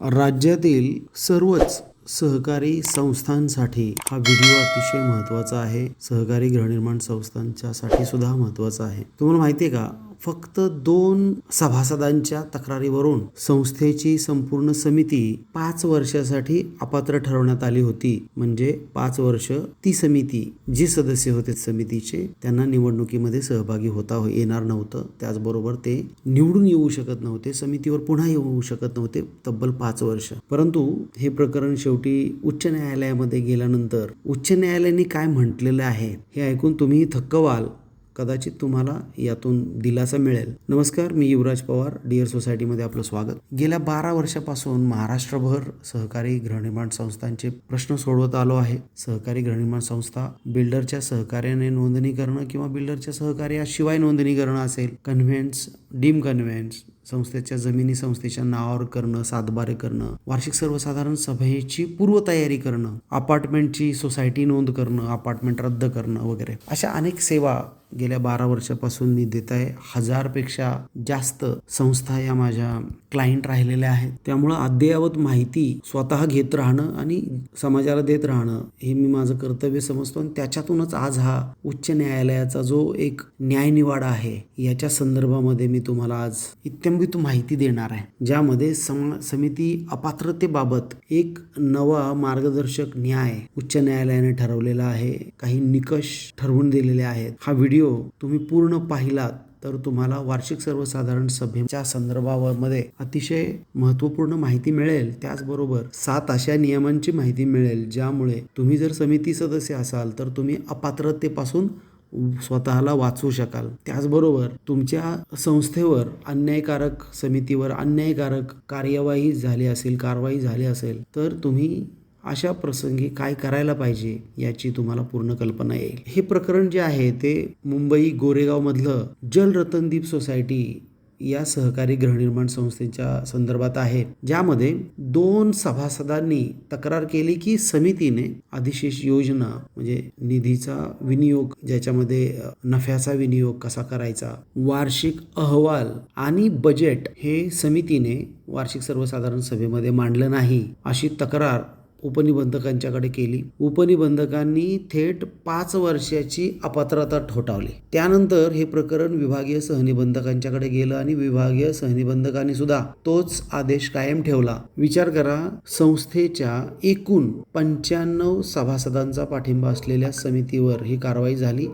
राज्यातील सर्वच सहकारी संस्थांसाठी हा व्हिडिओ अतिशय महत्त्वाचा आहे. सहकारी गृहनिर्माण संस्थांच्यासाठी सुद्धा महत्त्वाचा आहे. तुम्हाला माहिती आहे का? फक्त दोन सभासदांच्या तक्रारीवरून संस्थेची संपूर्ण समिती पाच वर्षासाठी अपात्र ठरवण्यात आली होती. म्हणजे पाच वर्ष ती समिती जी सदस्य होते समितीचे त्यांना निवडणुकीमध्ये सहभागी होता हो- येणार नव्हतं. त्याचबरोबर ते निवडून येऊ शकत नव्हते समितीवर पुन्हा येऊ शकत नव्हते तब्बल पाच वर्ष. परंतु हे प्रकरण शेवटी उच्च न्यायालयामध्ये गेल्यानंतर उच्च न्यायालयाने काय म्हटलेलं आहे हे ऐकून तुम्ही थक्क व्हाल. कदाचित तुम्हाला यातून दिलासा मिळेल. नमस्कार मी युवराज पवार डिअर सोसायटीमध्ये आपलं स्वागत. गेल्या बारा वर्षापासून महाराष्ट्रभर सहकारी गृहनिर्माण संस्थांचे प्रश्न सोडवत आलो आहे. सहकारी गृहनिर्माण संस्था बिल्डरच्या सहकार्याने नोंदणी करणं किंवा बिल्डरच्या सहकार्याशिवाय नोंदणी करणं असेल. कन्व्हेन्स डीम कन्व्हेन्स संस्थेच्या जमिनी संस्थेच्या नावावर करणं सातबारे करणं वार्षिक सर्वसाधारण सभेची पूर्वतयारी करणं अपार्टमेंटची सोसायटी नोंद करणं अपार्टमेंट रद्द करणं वगैरे. अशा अनेक सेवा गेल्या बारा वर्षापासून मी देत आहे. हजारपेक्षा जास्त संस्था या माझ्या क्लायंट राहिलेल्या आहेत. त्यामुळं अद्ययावत माहिती स्वतः घेत राहणं आणि समाजाला देत राहणं हे मी माझं कर्तव्य समजतो आणि त्याच्यातूनच आज हा उच्च न्यायालयाचा जो एक न्यायनिवाडा आहे याच्या संदर्भामध्ये मी तुम्हाला आज इत्यम इत्यंबित माहिती देणार आहे. ज्यामध्ये सम समिती अपात्रतेबाबत एक नवा मार्गदर्शक न्याय उच्च न्यायालयाने ठरवलेला आहे. काही निकष ठरवून दिलेले आहेत. हा व्हिडिओ तुम्ही पूर्ण पाहिलात तर तुम्हाला वार्षिक सर्वसाधारण सभेच्या संदर्भामध्ये अतिशय महत्त्वपूर्ण माहिती मिळेल. त्याचबरोबर सात अशा नियमांची माहिती मिळेल ज्यामुळे तुम्ही जर समिती सदस्य असाल तर तुम्ही अपात्रतेपासून स्वतःला वाचवू शकाल. त्याचबरोबर तुमच्या संस्थेवर अन्यायकारक समितीवर अन्यायकारक कार्यवाही झाली असेल कारवाई झाली असेल तर तुम्ही अशा प्रसंगी काय करायला पाहिजे याची तुम्हाला पूर्ण कल्पना येईल. हे प्रकरण जे आहे ते मुंबई गोरेगावमधलं जलरतनदीप सोसायटी या सहकारी गृहनिर्माण संस्थेच्या संदर्भात आहे ज्यामध्ये दोन सभासदांनी तक्रार केली की समितीने अधिशेष योजना म्हणजे निधीचा विनियोग ज्याच्यामध्ये नफ्याचा विनियोग कसा करायचा वार्षिक अहवाल आणि बजेट हे समितीने वार्षिक सर्वसाधारण सभेमध्ये मांडलं नाही अशी तक्रार उपनिबंधकांच्याकडे केली. उपनिबंधकांनी थेट पाच वर्षाची अपात्रता ठोठावली. त्यानंतर हे प्रकरण विभागीय सहनिबंधकांच्याकडे गेलं आणि विभागीय सहनिबंधकांनी सुद्धा तोच आदेश कायम ठेवला. विचार करा संस्थेच्या एकूण पंच्याण्णव सभासदांचा पाठिंबा असलेल्या समितीवर ही कारवाई झाली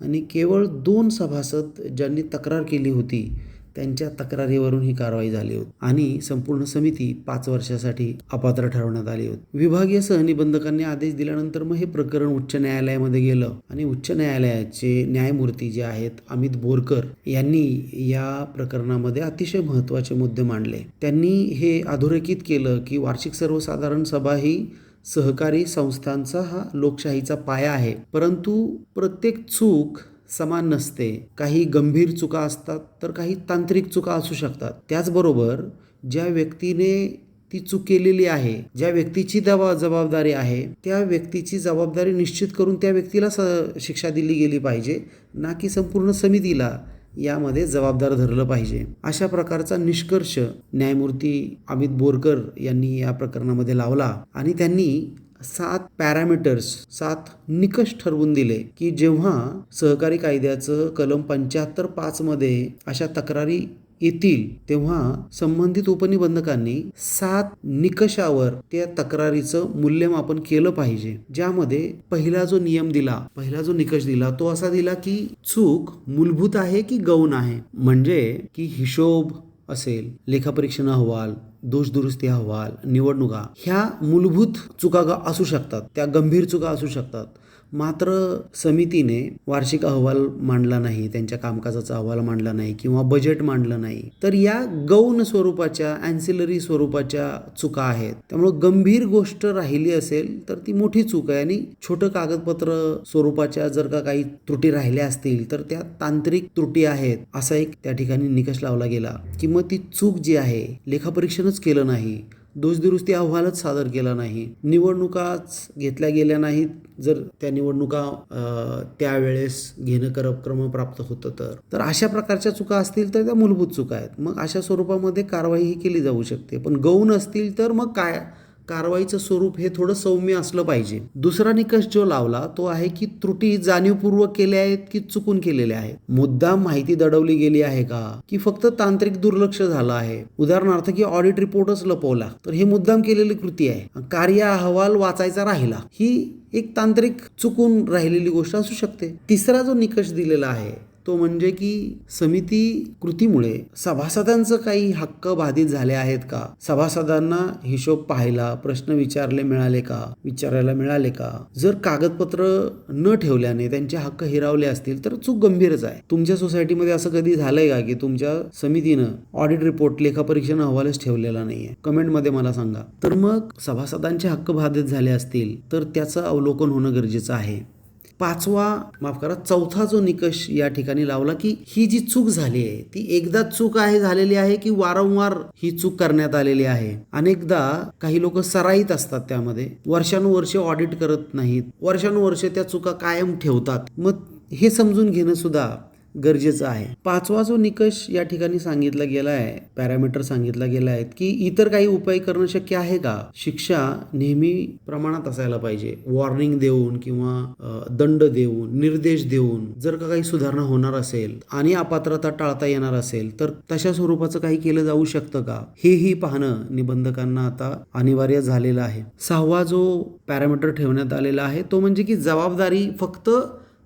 आणि केवळ दोन सभासद ज्यांनी तक्रार केली होती त्यांच्या तक्रारीवरून ही कारवाई झाली होती आणि संपूर्ण समिती पाच वर्षासाठी अपात्र ठरवण्यात आली होती. विभागीय सहनिबंधकांनी आदेश दिल्यानंतर मग हे प्रकरण उच्च न्यायालयामध्ये गेलं आणि उच्च न्यायालयाचे न्यायमूर्ती जे आहेत अमित बोरकर यांनी या प्रकरणामध्ये अतिशय महत्त्वाचे मुद्दे मांडले. त्यांनी हे अधोरेखित केलं की वार्षिक सर्वसाधारण सभा ही सहकारी संस्थांचा हा लोकशाहीचा पाया आहे. परंतु प्रत्येक चूक समान नसते. काही गंभीर चुका असतात तर काही तांत्रिक चुका असू शकतात. त्याचबरोबर ज्या व्यक्तीने ती चूक केलेली आहे ज्या व्यक्तीची दबा जबाबदारी आहे त्या व्यक्तीची जबाबदारी निश्चित करून त्या व्यक्तीला स शिक्षा दिली गेली पाहिजे ना की संपूर्ण समितीला यामध्ये जबाबदार धरलं पाहिजे. अशा प्रकारचा निष्कर्ष न्यायमूर्ती अमित बोरकर यांनी या प्रकरणामध्ये लावला आणि त्यांनी सात पॅरामीटर्स सात निकष ठरवून दिले की जेव्हा सहकारी कायद्याचं कलम पंच्याहत्तर पाच मध्ये अशा तक्रारी येतील तेव्हा संबंधित उपनिबंधकांनी सात निकषावर त्या तक्रारीचं मूल्यमापन केलं पाहिजे. ज्यामध्ये पहिला जो नियम दिला पहिला जो निकष दिला तो असा दिला की चूक मूलभूत आहे की गौण आहे. म्हणजे की हिशोब असेल लेखापरीक्षण अहवाल दोष दुरुस्ती अहवाल निवडणुका ह्या मूलभूत चुका ग- असू शकतात त्या गंभीर चुका असू शकतात. मात्र समितीने वार्षिक अहवाल मांडला नाही त्यांच्या कामकाजाचा अहवाल मांडला नाही किंवा बजेट मांडलं नाही तर या गौण स्वरूपाच्या अँसिलरी स्वरूपाच्या चुका आहेत. त्यामुळं गंभीर गोष्ट राहिली असेल तर ती मोठी चूक आहे. आणि छोटं कागदपत्र स्वरूपाच्या जर का काही त्रुटी राहिल्या असतील तर त्या तांत्रिक त्रुटी आहेत असा एक त्या ठिकाणी निकष लावला गेला. की मग ती चूक जी आहे लेखापरीक्षणच केलं नाही दोषदुरुस्ती अहवालच सादर केला नाही. निवडणुकाच घेतल्या गेल्या नाहीत. जर त्या निवडणुका त्यावेळेस घेणं कर क्रमप्राप्त होतं तर. तर अशा प्रकारच्या चुका असतील तर त्या मूलभूत चुका आहेत. मग अशा स्वरूपामध्ये कारवाई ही केली जाऊ शकते. पण गौण असतील तर मग काय? कारवाईचं स्वरूप हे थोडं सौम्य असलं पाहिजे. दुसरा निकष जो लावला तो आहे की त्रुटी जाणीवपूर्वक केल्या आहेत की चुकून केलेल्या आहेत? मुद्दाम माहिती दडवली गेली आहे का? की फक्त तांत्रिक दुर्लक्ष झालं आहे? उदाहरणार्थ की ऑडिट रिपोर्टच लपवला तर हे मुद्दाम केलेली कृती आहे. कार्य अहवाल वाचायचा राहिला ही एक तांत्रिक चुकून राहिलेली गोष्ट असू शकते. तिसरा जो निकष दिलेला आहे तो म्हणजे की समिती कृतीमुळे सभासदांचं काही हक्क बाधित झाले आहेत का? सभासदांना हिशोब पाहायला प्रश्न विचारले मिळाले का? विचारायला मिळाले का? जर कागदपत्र न ठेवल्याने त्यांचे हक्क हिरावले असतील तर चूक गंभीरच आहे. तुमच्या सोसायटीमध्ये असं कधी झालंय का की तुमच्या समितीनं ऑडिट रिपोर्ट लेखापरीक्षण अहवालच ठेवलेला नाहीये? कमेंटमध्ये मला सांगा. तर मग सभासदांचे हक्क बाधित झाले असतील तर त्याचं अवलोकन होणं गरजेचं आहे. पाचवा माफ करा चौथा जो निकष या ठिकाणी लावला की ही जी चूक झाली आहे ती एकदा चूक आहे झालेली आहे की वारंवार ही चूक करण्यात आलेली आहे? अनेकदा काही लोक सराईत असतात त्यामध्ये. वर्षानुवर्षे ऑडिट करत नाहीत. वर्षानुवर्षे त्या चुका कायम ठेवतात. मग हे समजून घेणं सुद्धा गरजेचं आहे. पाचवा जो निकष या ठिकाणी सांगितला गेला आहे पॅरामीटर सांगितला गेला आहे की इतर काही उपाय करणं शक्य आहे का? शिक्षा नेहमी प्रमाणात असायला पाहिजे. वॉर्निंग देऊन किंवा दंड देऊन निर्देश देऊन जर का काही सुधारणा होणार असेल आणि अपात्रता टाळता येणार असेल तर तशा स्वरूपाचं काही केलं जाऊ शकतं का? हेही पाहणं निबंधकांना आता अनिवार्य झालेलं आहे. सहावा जो पॅरामीटर ठेवण्यात आलेला आहे तो म्हणजे की जबाबदारी फक्त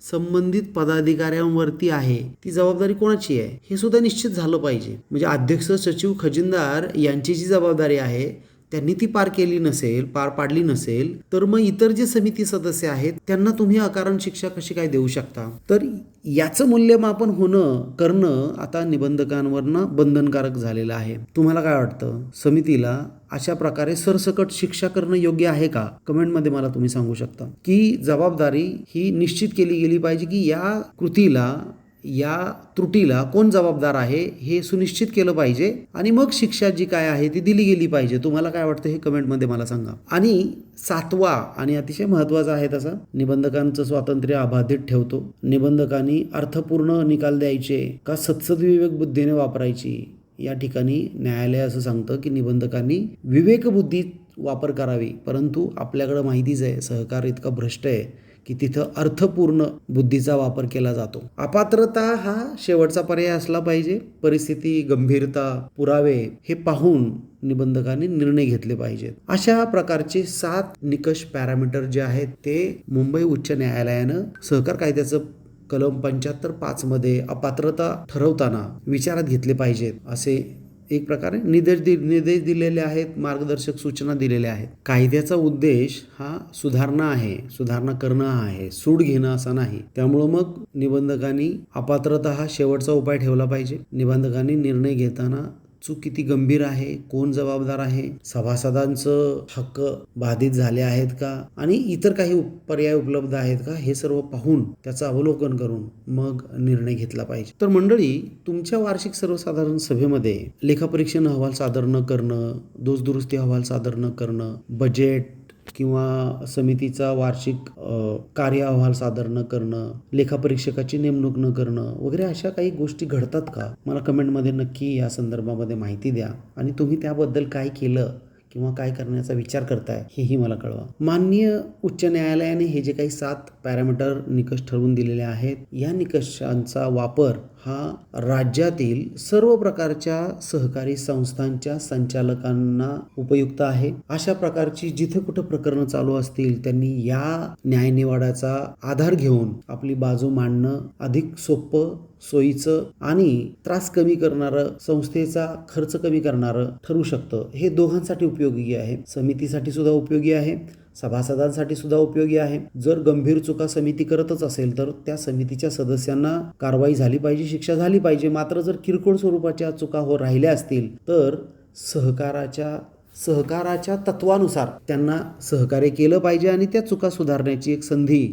संबंधित पदाधिकाऱ्यांवरती आहे. ती जबाबदारी कोणाची आहे? हे सुद्धा निश्चित झालं पाहिजे. म्हणजे अध्यक्ष सचिव खजिनदार यांची जी जबाबदारी आहे त्यांनी ती पार केली नसेल पार पाडली नसेल तर मग इतर जे समिती सदस्य आहेत त्यांना तुम्ही अकारण शिक्षा कशी काय देऊ शकता? तर याचं मूल्यमापन होणं करणं आता निबंधकांवरनं बंधनकारक झालेलं आहे. तुम्हाला काय वाटतं? समितीला अशा प्रकारे सरसकट शिक्षा करणं योग्य आहे का? कमेंटमध्ये मला तुम्ही सांगू शकता. की जबाबदारी ही निश्चित केली गेली पाहिजे की या कृतीला या त्रुटीला कोण जबाबदार आहे हे सुनिश्चित केलं पाहिजे. आणि मग शिक्षा जी काय आहे ती दिली गेली पाहिजे. तुम्हाला काय वाटतं हे कमेंटमध्ये मला सांगा. आणि सातवा आणि अतिशय महत्त्वाचा आहे तसा निबंधकांचं स्वातंत्र्य अबाधित ठेवतो. निबंधकांनी अर्थपूर्ण निकाल द्यायचे का सत्सदविवेक बुद्धीने वापरायची? या ठिकाणी न्यायालय असं सांगतं की निबंधकांनी विवेकबुद्धी वापर करावी. परंतु आपल्याकडं माहितीच आहे सहकार इतका भ्रष्ट आहे. की तिथं अर्थपूर्ण बुद्धीचा वापर केला जातो. अपात्रता हा शेवटचा पर्याय असला पाहिजे. परिस्थिती गंभीरता पुरावे हे पाहून निबंधकांनी निर्णय घेतले पाहिजेत. अशा प्रकारचे सात निकष पॅरामीटर जे आहेत ते मुंबई उच्च न्यायालयानं सहकार कायद्याचं कलम पंच्याहत्तर पाच मध्ये अपात्रता ठरवताना विचारात घेतले पाहिजेत असे एक प्रकारे निर्देश दि निर्देश दिलेले आहेत मार्गदर्शक सूचना दिलेल्या आहेत. कायद्याचा उद्देश हा सुधारणा आहे सुधारणा करणं आहे सूड घेणं असा नाही. त्यामुळं मग निबंधकांनी अपात्रता हा शेवटचा उपाय ठेवला पाहिजे. निबंधकांनी निर्णय घेताना चूक किती गंभीर आहे? कोण जबाबदार आहे? सभासदांचं हक्क बाधित झाले आहेत का? आणि इतर काही पर्याय उपलब्ध आहेत का? हे सर्व पाहून त्याचं अवलोकन करून मग निर्णय घेतला पाहिजे. तर मंडळी तुमच्या वार्षिक सर्वसाधारण सभेमध्ये लेखापरीक्षण अहवाल सादर न करणं दोषदुरुस्ती अहवाल सादर न करणं बजेट किंवा समितीचा वार्षिक कार्य अहवाल सादर न करणं लेखापरीक्षकाची नेमणूक न करणं वगैरे अशा काही गोष्टी घडतात का? मला कमेंटमध्ये नक्की या संदर्भामध्ये माहिती द्या. आणि तुम्ही त्याबद्दल काय केलं? किंवा काय करण्याचा विचार करताय हेही मला कळवा. माननीय उच्च न्यायालयाने हे जे काही सात पॅरामीटर निकष ठरवून दिलेले आहेत या निकषांचा वापर हा राज्यातील सर्व प्रकारच्या सहकारी संस्थांच्या संचालकांना उपयुक्त आहे. अशा प्रकारची जिथे कुठं प्रकरणं चालू असतील त्यांनी या न्यायनिवाडाचा आधार घेऊन आपली बाजू मांडणं अधिक सोपं सोयीचं आणि त्रास कमी करणारं संस्थेचा खर्च कमी करणारं ठरू शकतं. हे दोघांसाठी उपयोगी आहे. समितीसाठी सुद्धा उपयोगी आहे. सभासदांसाठी सुद्धा उपयोगी आहे. जर गंभीर चुका समिती करतच असेल तर त्या समितीच्या सदस्यांना कारवाई झाली पाहिजे शिक्षा झाली पाहिजे. मात्र जर किरकोळ स्वरूपाच्या चुका हो राहिल्या असतील तर सहकाराच्या सहकाराच्या तत्वानुसार त्यांना सहकार्य केलं पाहिजे आणि त्या चुका सुधारण्याची एक संधी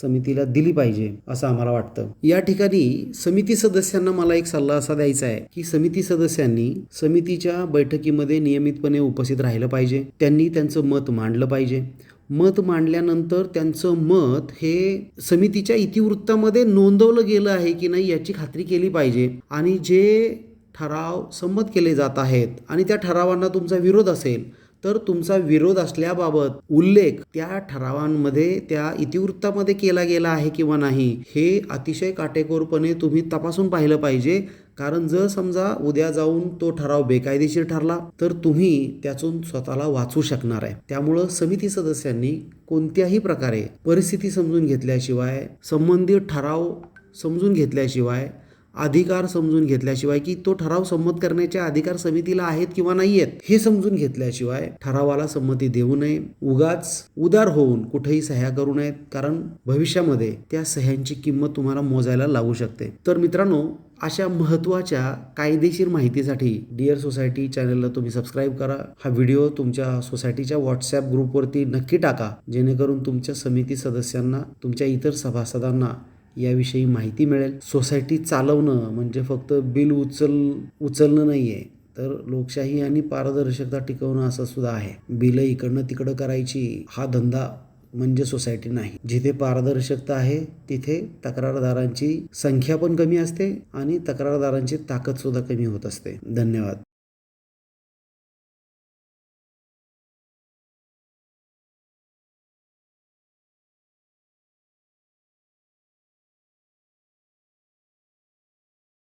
समितीला दिली पाहिजे असं आम्हाला वाटतं. या ठिकाणी समिती सदस्यांना मला एक सल्ला असा द्यायचा आहे की समिती सदस्यांनी समितीच्या बैठकीमध्ये नियमितपणे उपस्थित राहिलं पाहिजे. त्यांनी त्यांचं मत मांडलं पाहिजे. मत मांडल्यानंतर त्यांचं मत हे समितीच्या इतिवृत्तामध्ये नोंदवलं गेलं आहे की नाही याची खात्री केली पाहिजे. आणि जे ठराव संमत केले जात आहेत आणि त्या ठरावांना तुमचा विरोध असेल तर तुमचा विरोध असल्याबाबत उल्लेख त्या ठरावांमध्ये त्या इतिवृत्तामध्ये केला गेला आहे किंवा नाही हे अतिशय काटेकोरपणे तुम्ही तपासून पाहिलं पाहिजे. कारण जर समजा उद्या जाऊन तो ठराव बेकायदेशीर ठरला तर तुम्ही त्यातून स्वतःला वाचू शकणार आहे. त्यामुळं समिती सदस्यांनी कोणत्याही प्रकारे परिस्थिती समजून घेतल्याशिवाय संबंधित ठराव समजून घेतल्याशिवाय अधिकार समजून घेतल्याशिवाय की तो ठराव संमत करण्याचे अधिकार समितीला आहेत किंवा नाही आहेत हे समजून घेतल्याशिवाय ठरावाला संमती देऊ नये. उगाच उदार होऊन कुठेही सह्या करू नयेत कारण भविष्यामध्ये त्या सह्यांची किंमत तुम्हाला मोजायला लागू शकते. तर मित्रांनो अशा महत्त्वाच्या कायदेशीर माहितीसाठी डिअर सोसायटी चॅनलला तुम्ही सबस्क्राईब करा. हा व्हिडिओ तुमच्या सोसायटीच्या व्हॉट्सॲप ग्रुपवरती नक्की टाका जेणेकरून तुमच्या समिती सदस्यांना तुमच्या इतर सभासदांना याविषयी माहिती मिळेल. सोसायटी चालवणं म्हणजे फक्त बिल उचल उचलणं नाही आहे तर लोकशाही आणि पारदर्शकता टिकवणं असं सुद्धा आहे. बिलं इकडनं तिकडं करायची हा धंदा म्हणजे सोसायटी नाही. जिथे पारदर्शकता आहे तिथे तक्रारदारांची संख्या पण कमी असते आणि तक्रारदारांची ताकद सुद्धा कमी होत असते. धन्यवाद.